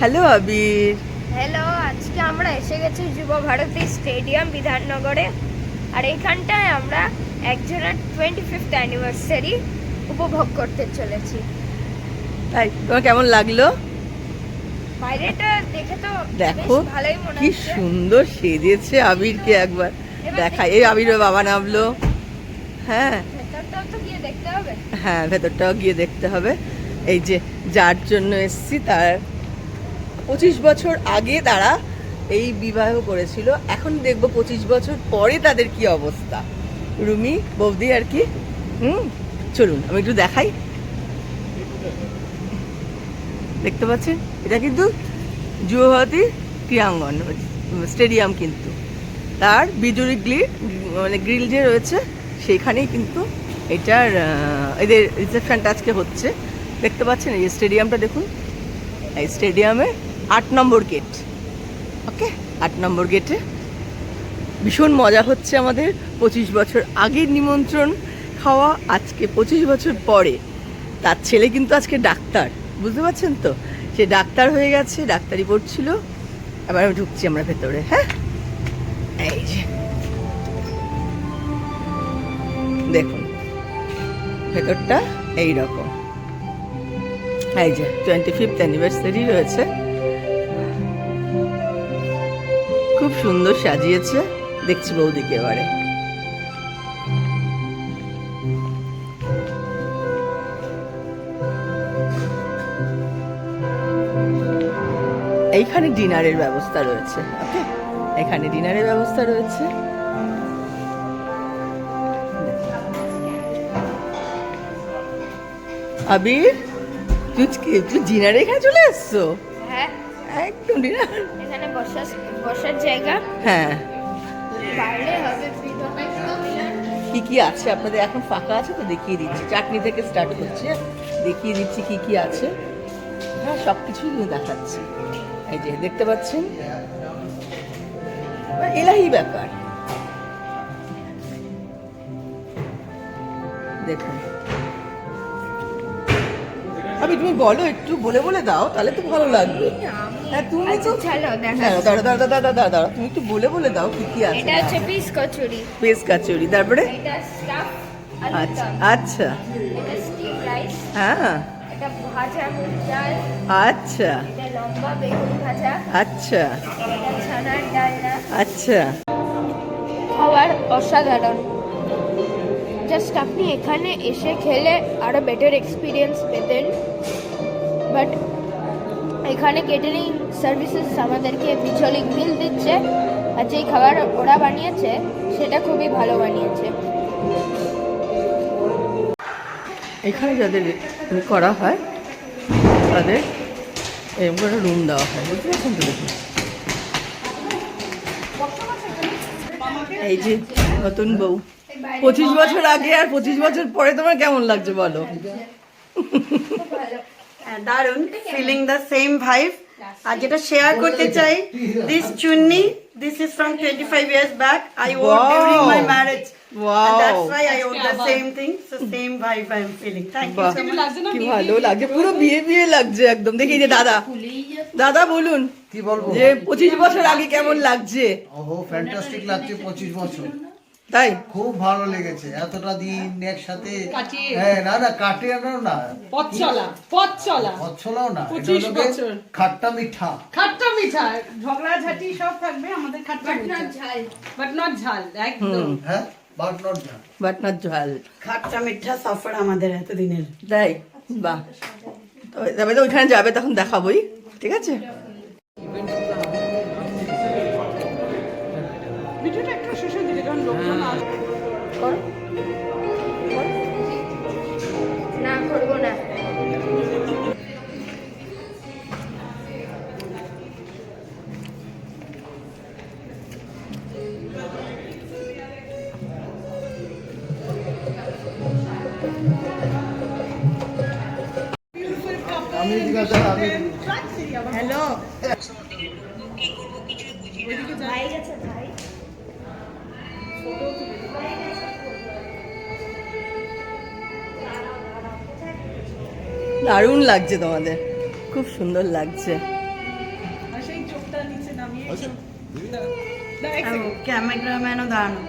Hello আবির hello আজকে আমরা এসে গেছি যুব ভারতী স্টেডিয়াম বিধাননগরে। আর এইখানটায় আমরা একজনের টোয়েন্টি ফিফথ অ্যানিভার্সারি উপভোগ করতে চলেছি। তাই তোমার কেমন লাগল? বাইরেটা দেখে তো দেখো ভালোই মনে কি সুন্দর সেজেছে আবিরকে একবার। দেখা এই আবির বাবা নামলো। হ্যাঁ। ভেতরটাও তো গিয়ে দেখতে হবে। হ্যাঁ ভেতরটাও গিয়ে দেখতে হবে। এই যে যার জন্য এসছি তার পঁচিশ বছর আগে তারা এই বিবাহ করেছিল। এখন দেখব পঁচিশ বছর পরে তাদের কি অবস্থা। রুমি, বৌদি আর কি? হুম? চলুন, আমি একটু দেখাই। দেখতে পাচ্ছেন? এটা কিন্তু যুবভারতী ক্রীড়াঙ্গন, স্টেডিয়াম কিন্তু। তার বিজুরি গ্রিল মানে গ্রিল যে রয়েছে, সেইখানেই কিন্তু এটার এদের রিসেপশনটা আজকে হচ্ছে। দেখতে পাচ্ছেন এই স্টেডিয়ামটা, দেখুন। এই স্টেডিয়ামে আট নম্বর গেট ওকে আট নম্বর গেটে ভীষণ মজা হচ্ছে আমাদের পঁচিশ বছর আগের নিমন্ত্রণ খাওয়া, আজকে পঁচিশ বছর পরে। তার ছেলে কিন্তু আজকে ডাক্তার, বুঝতে পারছেন তো? সে ডাক্তার হয়ে গেছে, ডাক্তারি পড়ছিল। এবার আমি ঢুকছি আমরা ভেতরে হ্যাঁ? এই যে। দেখুন, ভেতরটা এই রকম এই যে টোয়েন্টি ফিফথ অ্যানিভার্সারি রয়েছে। সুন্দর সাজিয়েছে। দেখছি বৌদিকে এবারে। এইখানে ডিনারের ব্যবস্থা রয়েছে। ওকে এখানে ডিনারের ব্যবস্থা রয়েছে। আবির তুই কি- তুই ডিনারে এখানে চলে এসছো? হ্যাঁ। একদম ডিনার। এখানে বসার বসার জায়গা। হ্যাঁ। কি কি আছে আপনাদের? এখন ফাঁকা আছে তো দেখিয়ে দিচ্ছি। চাটনি থেকে স্টার্ট করছি। দেখিয়ে দিচ্ছি কি কি আছে। হ্যাঁ সব কিছুই দেখাচ্ছি। এই যে দেখতে পাচ্ছেন? এলাহি ব্যাপার। দেখুন। আমি তুমি বলো একটু বলে বলে দাও তাহলে তো ভালো লাগবে। হ্যাঁ তুমি আচ্ছা তো চলো দেখা দাঁড়া দাঁড়া দাঁড়া দাঁড়া দাঁড়া দাঁড়া তুমি একটু বলে বলে দাও কি কি আছে। এটা হচ্ছে পিস কচুরি। পেস কাচুরি তারপরে? এটা স্টাফ আচ্ছা আচ্ছা। এটা স্টিম রাইস হ্যাঁ। এটা ভাজা মুগ ডাল। আচ্ছা। এটা লম্বা বেগুন ভাজা। আচ্ছা। এটা ছানার ডালনা। আচ্ছা। খাবার অসাধারণ। জাস্ট আপনি এখানে এসে খেলে আরও বেটার এক্সপিরিয়েন্স পেতেন। বাট এখানে কেটারিং সার্ভিসেস আমাদেরকে বিচলিক মিল দিচ্ছে আর যেই খাবার ওরা বানিয়েছে, সেটা খুবই ভালো বানিয়েছে। এখানে যাদের করা হয়, তাদের এরকম করে রুম দেওয়া হয়। বুঝতে পারছেন তো দেখুন? এই যে নতুন বউ। পঁচিশ বছর আগে আর পঁচিশ বছর পরে তোমার কেমন লাগছে বলো? দারুণ ফিলিং দ্য সেম ভাইভ আর যেটা শেয়ার করতে চাই this chunni this is from twenty five years back I. During my marriage ভালো পুরো বিয়ে বিয়ে লাগছে একদম। দেখি যে দাদা। দাদা বলুন কি বলব? যে পঁচিশ বছর আগে কেমন লাগছে? ওহো ফ্যান্টাস্টিক লাগছে পঁচিশ বছর। তাই? খুব ভালো লেগেছে এতটা দিন একসাথে হ্যাঁ না না কাটিয়ে না না। পথ চলা পথ চলা। পথ চলাও না এটা পঁচিশ হলো গিয়ে বছর। খাট্টা মিঠা। খাট্টা মিঠা ঝগড়া ঝাঁটি সব থাকবে আমাদের খাট্টা মিঠা। বাট নট ঝাল একদম। হ্যাঁ বাট নট ঝাল। বাটনার ঝাল। খাট্টা মিঠা সফর আমাদের এতদিনের। তাই? বাহ। তবে তবে তো ওইখানে যাবে তখন দেখাবোই ঠিক আছে? শেষের দিকে দারুণ লাগছে তোমাদের। খুব সুন্দর লাগছে। ক্যামেরাম্যানও দাঁড়ানো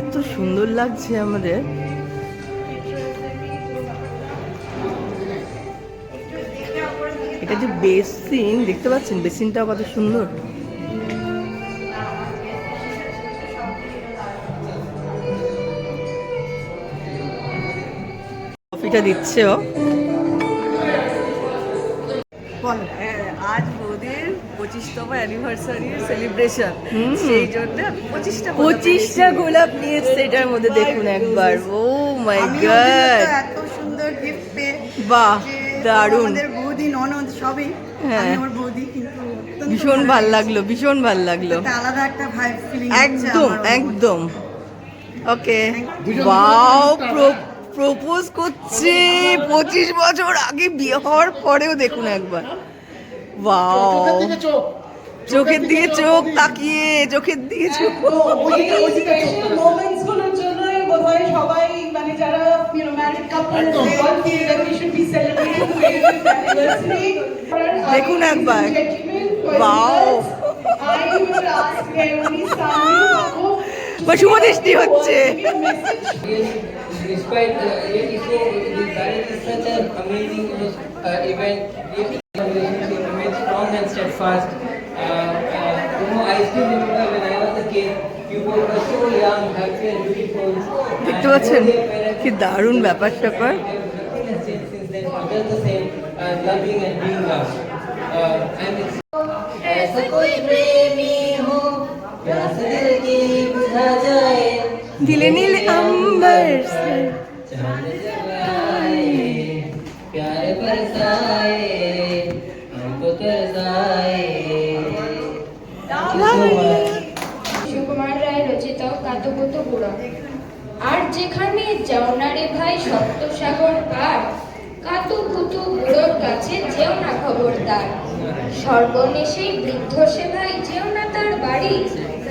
এত সুন্দর লাগছে আমাদের। এটা যে বেসিন দেখতে পাচ্ছেন? বেসিনটাও কত সুন্দর। কফিটা দিচ্ছে ও আজ বৌদির পঁচিশতম অ্যানিভার্সারি সেলিব্রেশন সেই জন্য পঁচিশটা পঁচিশটা গোলাপ নিয়ে এসছে এটার মধ্যে দেখুন একবার। ও মাই গড এত সুন্দর গিফট পেয়ে বাহ দারুণ। আমাদের বৌদি ননদ সবই। হ্যাঁ। ওর বৌদি কিন্তু ভীষণ ভালো লাগল ভীষণ ভালো লাগল। আলাদা একটা ভাই ফিলিং একদম একদম। ওকে বাও প্রপোজ করছে। পঁচিশ বছর আগে বিয়ে হওয়ার পরেও দেখুন একবার। চোখের দিকে চোখ। তাকিয়ে চোখের দিকে চোখ। সবাই মানে যারা ইউ নো ম্যারিড কাপল দেখুন একবার। Wow. I will ask every Sami বা শুভদৃষ্টি হচ্ছে। Despite uh, it, so this marriage is such an amazing uh, event. Really, the relationship remains strong and steadfast. Uh, uh, you know, I still remember when I was a kid, you both were so young, happy and beautiful. দেখতে পাচ্ছেন কি দারুণ ব্যাপার স্যাপার Nothing has changed since then. You're just the same, uh, loving and being loved. Uh, and it's ऐसा कोई प्रेमी हो प्यास दिल की बुझा जाए দিলে নীল আম্বার चांद जगाए प्यार बरसाए हमको तरसाए সুকুমার রায় রচিত কাতকুত বুড়ো আর যেখানে যাও না রে ভাই সপ্তসাগর পার কাতুকুতু বুড়োর কাছে যেও না খবরদার সর্বনেশেই বৃদ্ধ সে ভাই যেও না তার বাড়ি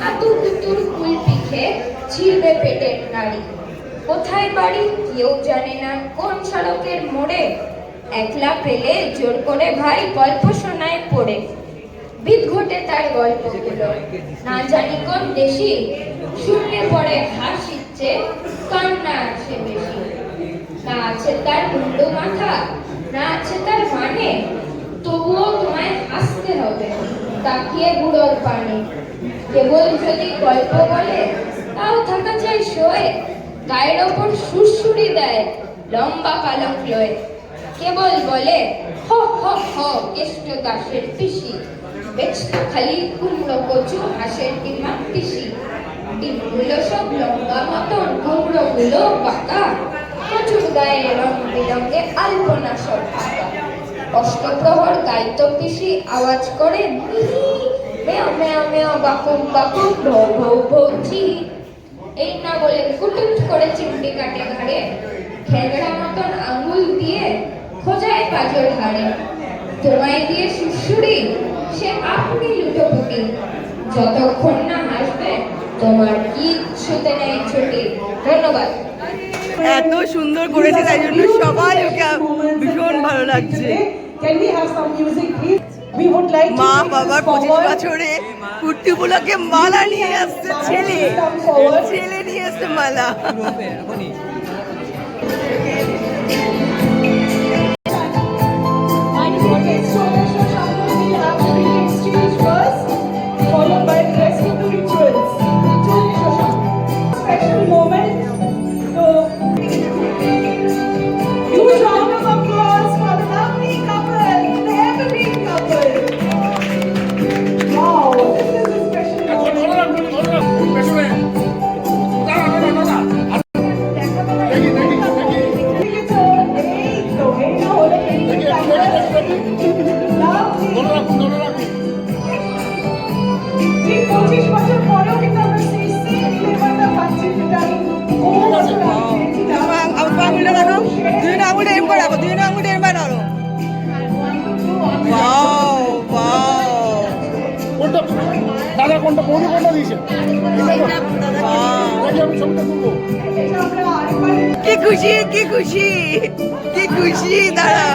কাতুকুতুর কুল পিঠে ছিড়বে পেটের নাড়ি। কোথায় বাড়ি, কেউ জানে না। কোন সড়কের মোড়ে? একলা পেলে জোর করে ভাই গল্প শোনায় পড়ে। বিদ ঘটে তার গল্পগুলো। না জানি কোন দেশি। শুনলে পরে হাসিচ্ছে কান্না আছে বেশি। না আছে তার মুন্ডু মাথা, না আছে তার মানে। তবুও তোমায় হাসতে হবে, তাকিয়ে বুড়োর পানে। কেবল যদি গল্প বলে, তাও থাকা চাই শোয়ে। গায়ের ওপর সুরসুরি দেয়, লম্বা পালক লয়ে। কেবল বলে, হ হ হ, কেষ্ট দাসের পিসি। বেচতো খালি কুমড়ো কচু, হাঁসের ডিমা পিসি। ডিমগুলো সব লম্বা মতন কুমড়ো গুলো বাঁকা কচুর গায়ে রং বেরঙে আলপনা সব আঁকা অষ্টপ্রহর গাইতো পিসি আওয়াজ করে মি মেও মেও মেও বাকুম বাকুম ভৌ ভৌ ভৌজি এই না বলে কুটুট করে চিমটি কাটে ঘাড়ে। খেগড়া মতন আঙুল দিয়ে খোঁজায় পাজর হাড়ে। তোমায় দিয়ে সুশুরি সে আপনি লুটোপুটি যতক্ষণ না হাসবে তোমার কিচ্ছুতে নেই ছুটি। ধন্যবাদ। এত সুন্দর করেছে তাই জন্য সবাই ওকে ভীষণ ভালো লাগছে। Can we have some music, please? We would like to মা বাবার পঁচিশ বছরে বছরে কুর্তিগুলোকে মালা নিয়ে আসছে ছেলে। ছেলে নিয়ে আসছে মালা। কি খুশি কি খুশি কি খুশি দাঁড়া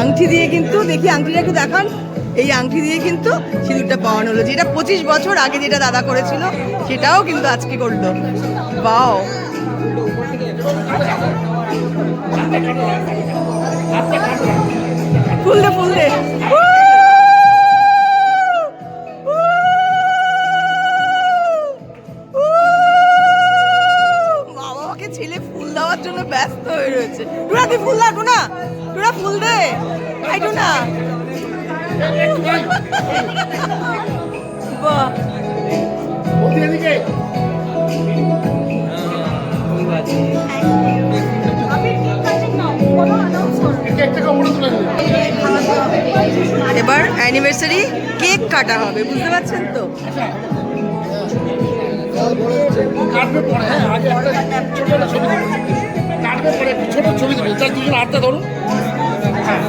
আংটি দিয়ে কিন্তু, দেখি আংটিটা একটু দেখান। এই আংটি দিয়ে কিন্তু সিঁদুরটা পাওয়ানো হলো। যেটা পঁচিশ বছর আগে যেটা দাদা করেছিল, সেটাও কিন্তু আজকে করল। বাও ফুল দে, ফুল রয়েছে। ফুল টুরা ফুল দে আই না? বাহ বৌদি এদিকে কেকটা কামড়ে তুলে দেবে এবার অ্যানিভার্সারি কেক কাটা হবে, বুঝতে পারছেন তো? কাটবে পরে হ্যাঁ আগে একটা ছোট ছবি কাটবে পরে ছোট ছবি দেবে তার দুজন হাতটা ধরুন হ্যাঁ।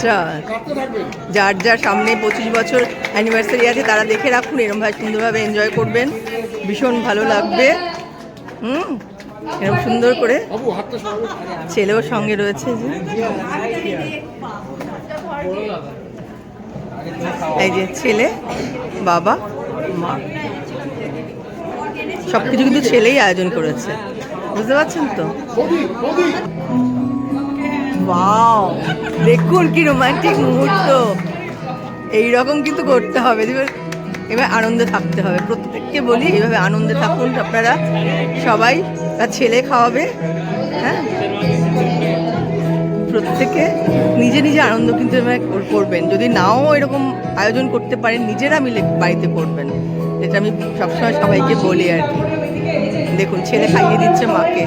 থাকবে যার যার সামনে পঁচিশ বছর অ্যানিভার্সারি আছে, তারা দেখে রাখুন এরকমভাবে সুন্দরভাবে এনজয় করবেন। ভীষণ ভালো লাগবে। হুম এরকম সুন্দর করে ছেলেও সঙ্গে রয়েছে যে। এই যে ছেলে, বাবা, মা। সব কিছু কিন্তু ছেলেই আয়োজন করেছে। বুঝতে পারছেন তো? ওয়াও দেখুন কি রোমান্টিক মুহূর্ত। এই রকম কিন্তু করতে হবে। এবার আনন্দে থাকতে হবে। প্রত্যেককে বলি, এইভাবে আনন্দে থাকুন আপনারা। সবাই তার ছেলে খাওয়াবে হ্যাঁ? প্রত্যেকে নিজে নিজে আনন্দ কিন্তু করবেন। যদি নাও এরকম আয়োজন করতে পারেন, নিজেরা মিলে বাড়িতে করবেন। এটা আমি সবসময় সবাইকে বলি আর কি। দেখুন, ছেলে খাইয়ে দিচ্ছে মাকে।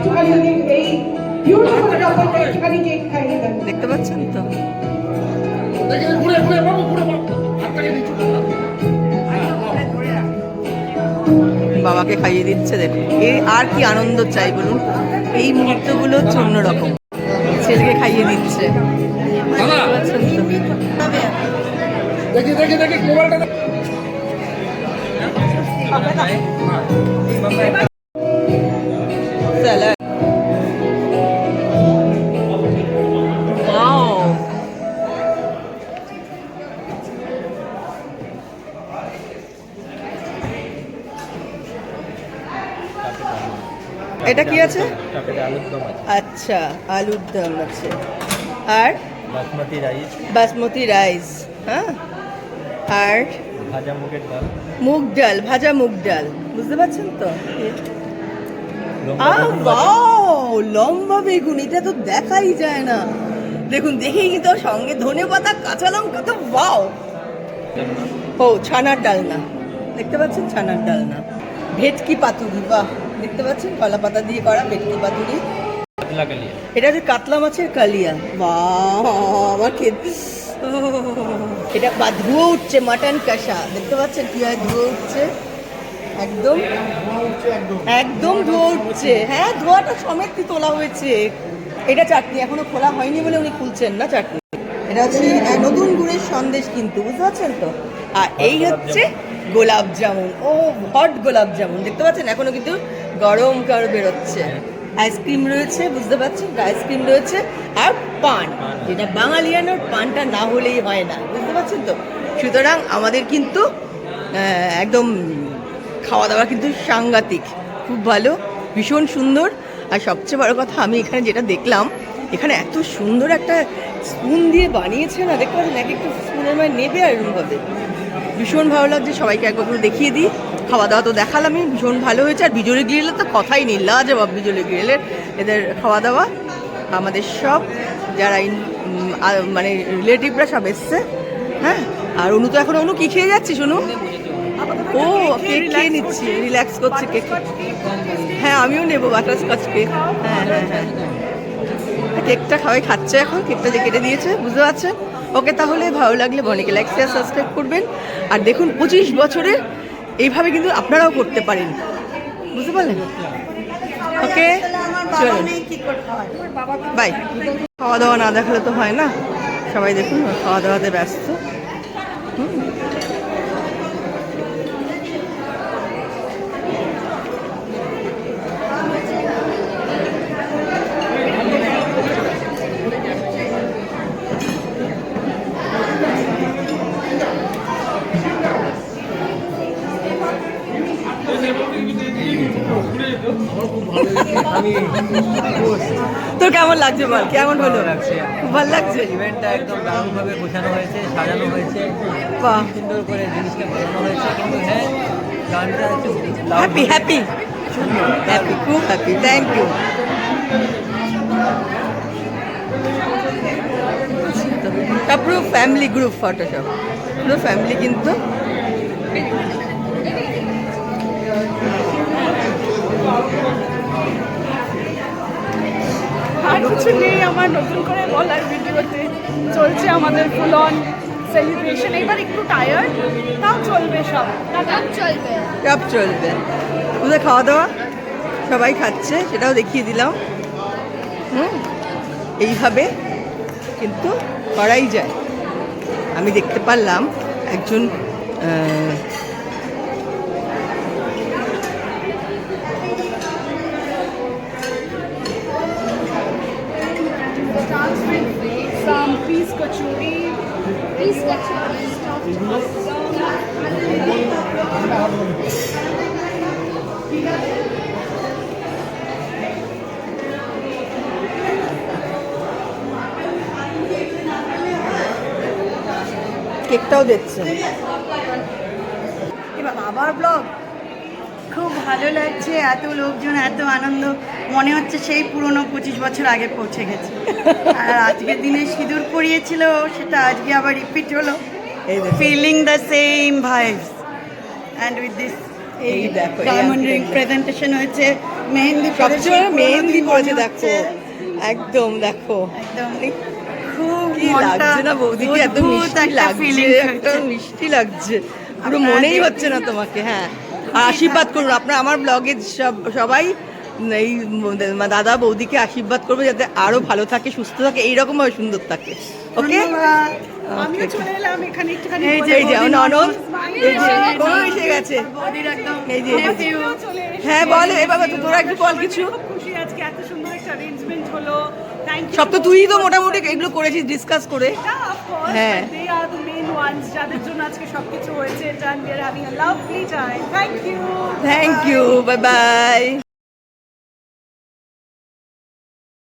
দেখতে পাচ্ছেন তো? ঘুরে ঘুরে বাবু ঘুরে বাবু হাতটাকে নিচু বাবাকে খাইয়ে দিচ্ছে দেখুন। এ আর কি আনন্দ চাই বলুন। এই মুহূর্তগুলো হচ্ছে অন্যরকম। ছেলেকে খাইয়ে দিচ্ছে। মোবাইলটা এটা কি আছে? আচ্ছা আলুর দম আছে। আর? বাসমতি রাইস। বাসমতি রাইস হ্যাঁ? আর? ভাজা মুগের ডাল। মুগ ডাল ভাজা মুগ ডাল বুঝতে পারছেন তো? লম্বা বেগুন এটা তো দেখাই যায় না। দেখুন দেখেই কিন্তু সঙ্গে ধনে পাতা কাঁচা লঙ্কা তো বাও ও ছানার ডালনা দেখতে পাচ্ছেন ছানার ডালনা ভেটকি পাতুরি বাহ! দেখতে পাচ্ছেন? কলা পাতা দিয়ে করা ভেটকি পাতুরি। এটা হচ্ছে কাতলা মাছের কালিয়া। বাহ আমার খেতে এটা বা ধুয়ো উঠছে মাটন কষা। দেখতে পাচ্ছেন কি হয়? ধুয়ো উঠছে। একদম। একদম ধোয়া উঠছে। হ্যাঁ ধোয়াটা সমেত কি তোলা হয়েছে। এটা চাটনি এখনও খোলা হয়নি বলে উনি খুলছেন না চাটনি। এটা হচ্ছে নতুন গুড়ের সন্দেশ কিন্তু বুঝতে পারছেন তো? আর এই হচ্ছে গোলাপ জামুন। ও হট গোলাপ জামুন। দেখতে পাচ্ছেন? এখনও কিন্তু গরম কার বেরোচ্ছে। আইসক্রিম রয়েছে, বুঝতে পারছেন আইসক্রিম রয়েছে আর পান। যেটা বাঙালিয়ানোর পানটা না হলেই হয় না, বুঝতে পারছেন তো? সুতরাং আমাদের কিন্তু একদম খাওয়া দাওয়া কিন্তু সাংঘাতিক। খুব ভালো, ভীষণ সুন্দর। আর সবচেয়ে বড় কথা, আমি এখানে যেটা দেখলাম, এখানে এত সুন্দর একটা স্পুন দিয়ে বানিয়েছে না? দেখতে পাচ্ছেন এক একটা স্পুনের মানে নেবে আর এরকম ভাবে ভীষণ ভালো লাগছে, সবাইকে একবার দেখিয়ে দিই। খাওয়া দাওয়া তো দেখালামই, ভীষণ ভালো হয়েছে। আর বিজলি গ্রিলের তো কথাই নেই, লাজবাব বিজলি গ্রিলের এদের খাওয়া দাওয়া। আমাদের সব, যারা মানে রিলেটিভরা সব এসছে হ্যাঁ? আর অনু তো এখন, অনু কি খেয়ে যাচ্ছিস শুনু? ও, কেক খেয়ে নিচ্ছি, রিল্যাক্স করছে কেক। হ্যাঁ আমিও নেব বাটারস্কচ কেক। হ্যাঁ হ্যাঁ হ্যাঁ। কেকটা খাওয়াই খাচ্ছে এখন, কেকটা যে কেটে দিয়েছে, বুঝতে পারছেন? ওকে তাহলে ভালো লাগলে বনিকে লাইক শেয়ার সাবস্ক্রাইব করবেন। আর দেখুন, পঁচিশ বছরে এইভাবে কিন্তু আপনারাও করতে পারেন। বুঝতে পারলেন? ওকে, চলুন। বাই খাওয়া দাওয়া না দেখালে তো হয় না। সবাই দেখুন, খাওয়া দাওয়াতে ব্যস্ত। হুম। তোর কেমন লাগছে বল? কেমন হলো? লাগছে। খুব ভালো লাগছে? ইভেন্টটা একদম দারুণভাবে গোছানো হয়েছে সাজানো হয়েছে। সুন্দর করে জিনিসটা বানানো হয়েছে কিন্তু হ্যাঁ গানটা একটু হ্যাপি হ্যাপি হ্যাপি খুব হ্যাপি থ্যাংক ইউ পুরো ফ্যামিলি গ্রুপ ফটো সব পুরো ফ্যামিলি কিন্তু। আর কিছু নেই আমার নতুন করে বলার ভিডিওতে চলছে আমাদের ফুল অন সেলিব্রেশন এবার একটু টায়ার্ড তাও চলবে সব। চলবে। সব চলবে। বুঝলে খাওয়া দাওয়া সবাই খাচ্ছে সেটাও দেখিয়ে দিলাম। হুম এইভাবে কিন্তু করাই যায়। আমি দেখতে পারলাম একজন আহ, some piece kachori piece kachori কেকটাও দেখছে এবার আবার ব্লগ? খুব ভালো লাগছে এত লোকজন এত আনন্দ। মনে হচ্ছে সেই পুরনো পঁচিশ বছর আগে পৌঁছে গেছে। আর আজকের দিনে সিঁদুর পরিয়েছিল সেটা আজকে আবার রিপিট হলো। Feeling the same vibes and with this এই দেখো, ডায়মন্ড রিং প্রেজেন্টেশন হয়েছে। মেহেন্দি সবচেয়ে মেহেন্দি পড়েছে মনে দেখো। একদম দেখো। একদম। খুব লাগছে না বৌদিকে এত মিষ্টি লাগছে একটা মিষ্টি লাগছে। পুরো মনেই হচ্ছে না তোমাকে হ্যাঁ। আশীর্বাদ করুন। আপনার আমার ব্লগে সব সবাই এই দাদা বৌদিকে আশীর্বাদ করবে যাতে আরও ভালো থাকে সুস্থ থাকে এইরকম ভাবে সুন্দর থাকে। ওকে। হ্যাঁ বল এবার তোরা একটু বল কিছু। খুশি আজকে এত সুন্দর একটা অ্যারেঞ্জমেন্ট হলো। সব তো তুই তো মোটামুটি এগুলো করেছিস ডিসকাস করে। হ্যাঁ। যাদের জন্য আজকে সবকিছু হয়েছে থ্যাংক ইউ বাই বাই